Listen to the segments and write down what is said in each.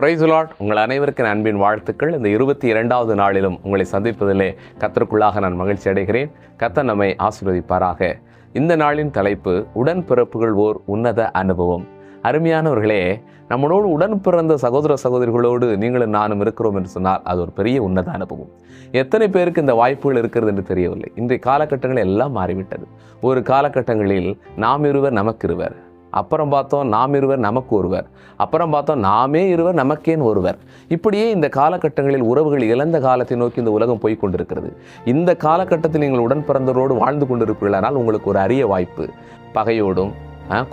Praise the Lord உங்கள் அனைவருக்கும் அன்பின் வாழ்த்துக்கள். இந்த இருபத்தி இரண்டாவது நாளிலும் உங்களை சந்திப்பதிலே கத்தருக்குள்ளாக நான் மகிழ்ச்சி அடைகிறேன். கத்த நம்மை ஆசீர்வதிப்பாராக. இந்த நாளின் தலைப்பு உடன்பிறப்புகள் ஓர் உன்னத அனுபவம். அருமையானவர்களே நம்மளோடு உடன் பிறந்த சகோதர சகோதரிகளோடு நீங்களும் நானும் இருக்கிறோம் என்று சொன்னால் அது ஒரு பெரிய உன்னத அனுபவம். எத்தனை பேருக்கு இந்த வாய்ப்புகள் இருக்கிறது என்று தெரியவில்லை. இன்றைய காலகட்டங்கள் எல்லாம் மாறிவிட்டது. ஒரு காலகட்டங்களில் நாம் இருவர் நமக்கு இருவர் அப்புறம் பார்த்தோம் நாம் இருவர் நமக்கு ஒருவர். அப்புறம் பார்த்தோம் நாமே இருவர் நமக்கேன் ஒருவர். இப்படியே இந்த காலகட்டங்களில் உறவுகள் இழந்த காலத்தை நோக்கி இந்த உலகம் போய் கொண்டிருக்கிறது. இந்த காலகட்டத்தில் நீங்கள் உடன் பிறந்தவரோடு வாழ்ந்து கொண்டிருப்பீர்களானால் உங்களுக்கு ஒரு அரிய வாய்ப்பு. பகையோடும்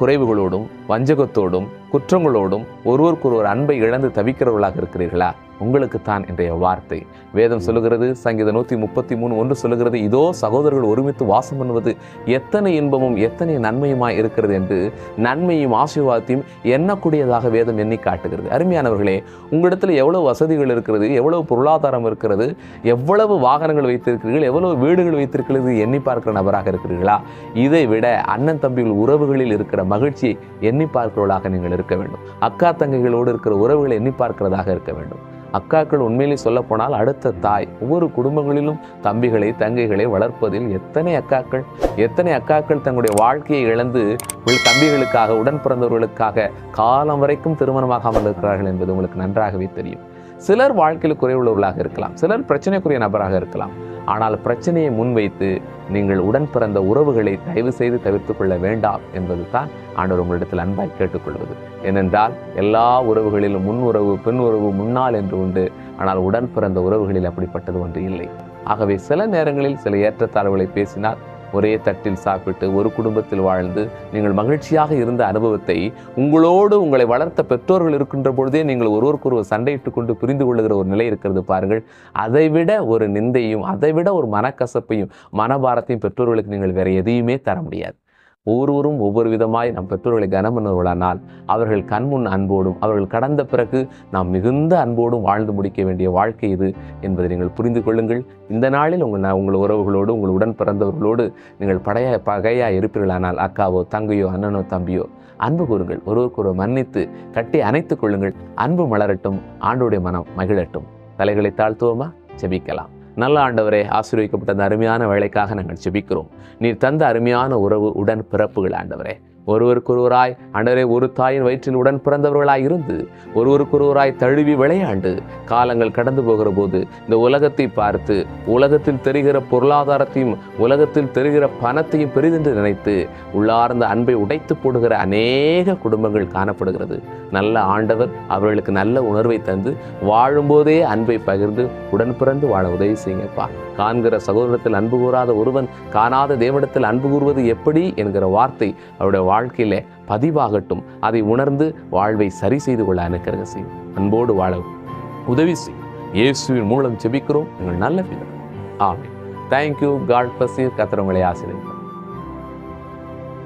குறைவுகளோடும் வஞ்சகத்தோடும் குற்றங்களோடும் ஒருவருக்கொருவர் அன்பை இழந்து தவிக்கிறவர்களாக இருக்கிறீர்களா? உங்களுக்கு தான் இன்றைய வார்த்தை. வேதம் சொல்லுகிறது சங்கீத நூற்றி முப்பத்தி மூணு ஒன்று சொல்லுகிறது இதோ சகோதரர்கள் ஒருமித்து வாசம் பண்ணுவது எத்தனை இன்பமும் எத்தனை நன்மையுமாய் இருக்கிறது என்று நன்மையும் ஆசீர்வாதத்தையும் எண்ணக்கூடியதாக வேதம் எண்ணி காட்டுகிறது. அருமையானவர்களே உங்களிடத்தில் எவ்வளவு வசதிகள் இருக்கிறது எவ்வளவு பொருளாதாரம் இருக்கிறது எவ்வளவு வாகனங்கள் வைத்திருக்கிறீர்கள் எவ்வளவு வீடுகள் வைத்திருக்கிறது எண்ணி பார்க்கிற நபராக இருக்கிறீர்களா? இதை விட அண்ணன் தம்பிகள் உறவுகளில் இருக்கிற மகிழ்ச்சியை எண்ணி பார்க்கிறவர்களாக நீங்கள் இருக்க வேண்டும். அக்கா தங்கைகளோடு இருக்கிற உறவுகளை எண்ணி பார்க்கிறதாக இருக்க வேண்டும். அக்காக்கள் உண்மையிலே சொல்லப்போனால் அடுத்த தாய். ஒவ்வொரு குடும்பங்களிலும் தம்பிகளை தங்கைகளை வளர்ப்பதில் எத்தனை அக்காக்கள் எத்தனை அக்காக்கள் தங்களுடைய வாழ்க்கையை இழந்து உள் தம்பிகளுக்காக உடன் பிறந்தவர்களுக்காக காலம் வரைக்கும் திருமணமாகாமல் இருக்கிறார்கள் என்பது உங்களுக்கு நன்றாகவே தெரியும். சிலர் வாழ்க்கையில் குறைவுள்ளவர்களாக இருக்கலாம். சிலர் பிரச்சனைக்குரிய நபராக இருக்கலாம். ஆனால் பிரச்சனையை முன்வைத்து நீங்கள் உடன் பிறந்த உறவுகளை தயவு செய்து தவிர்த்து கொள்ள வேண்டாம் என்பது தான் ஆண்டவர் உங்களிடத்தில் அன்பாய் கேட்டுக்கொள்வது. ஏனென்றால் எல்லா உறவுகளிலும் முன் உறவு பெண் உறவு முன்னால் என்று உண்டு. ஆனால் உடன் பிறந்த உறவுகளில் அப்படிப்பட்டது ஒன்று இல்லை. ஆகவே சில நேரங்களில் சில ஏற்றத்தாழ்வுகளை பேசினால் ஒரே தட்டில் சாப்பிட்டு ஒரு குடும்பத்தில் வாழ்ந்து நீங்கள் மகிழ்ச்சியாக இருந்த அனுபவத்தை உங்களோடு உங்களை வளர்த்த பெற்றோர்கள் இருக்கின்ற பொழுதே நீங்கள் ஒருவருக்கொருவர் சண்டையிட்டு கொண்டு புரிந்து கொள்ளுகிற ஒரு நிலை இருக்கிறது பாருங்கள். அதைவிட ஒரு நிந்தையும் அதைவிட ஒரு மனக்கசப்பையும் மனபாரத்தையும் பெற்றோர்களுக்கு நீங்கள் வேறு எதையுமே தர முடியாது. ஒவ்வொருவரும் ஒவ்வொரு விதமாய் நம் பெற்றோர்களை கனமன்னர்களானால் அவர்கள் கண்முன் அன்போடும் அவர்கள் கடந்த பிறகு நாம் மிகுந்த அன்போடும் வாழ்ந்து முடிக்க வேண்டிய வாழ்க்கை இது என்பதை நீங்கள் புரிந்து கொள்ளுங்கள். இந்த நாளில் உங்கள் உங்கள் உறவுகளோடு உங்கள் உடன் பிறந்தவர்களோடு நீங்கள் படைய பகையாக இருப்பீர்களானால் அக்காவோ தங்கையோ அண்ணனோ தம்பியோ அன்பு கூறுங்கள். ஒருவருக்கொருவர் மன்னித்து கட்டி அணைத்துக் கொள்ளுங்கள். அன்பு மலரட்டும் ஆண்டோடைய மனம் மகிழட்டும். தலைகளை தாழ்த்துவோமா? ஜெபிக்கலாம். நல்ல ஆண்டவரே ஆசீர்வதிக்கப்பட்ட அந்த அருமையான வேலைக்காக நாங்கள் ஜெபிக்கிறோம். நீர் தந்த அருமையான உறவு உடன் பிறப்புகள் ஆண்டவரே. ஒருவருக்கொருவராய் அண்டரே ஒரு தாயின் வயிற்றில் உடன் பிறந்தவர்களாய் இருந்து ஒருவருக்கொருவராய் தழுவி விளையாண்டு காலங்கள் கடந்து போகிற போது இந்த உலகத்தை பார்த்து உலகத்தில் தெரிகிற பொருளாதாரத்தையும் உலகத்தில் தெரிகிற பணத்தையும் பெரிதென்று நினைத்து உள்ளார்ந்த அன்பை உடைத்து போடுகிற அநேக குடும்பங்கள் காணப்படுகிறது. நல்ல ஆண்டவர் அவர்களுக்கு நல்ல உணர்வை தந்து வாழும்போதே அன்பை பகிர்ந்து உடன் பிறந்து வாழ உதவி செய்யுங்கப்பா. காண்கிற சகோதரத்தில் அன்பு கூறாத ஒருவன் காணாத தேவனிடத்தில் அன்பு கூறுவது எப்படி என்கிற வார்த்தை அவருடைய வாழ்க்கையில் பதிவாகட்டும். அதை உணர்ந்து வாழ்வை சரி செய்து கொள்ள அனுக்கிரக செய்யும் அன்போடு வாழ உதவி செய்யும் இயேசுவின் மூலம் செபிக்கிறோம் எங்கள் நல்ல பிதா ஆமே தேங்க்யூ காட் பசீர் கத்திரவங்களை ஆசிரியர்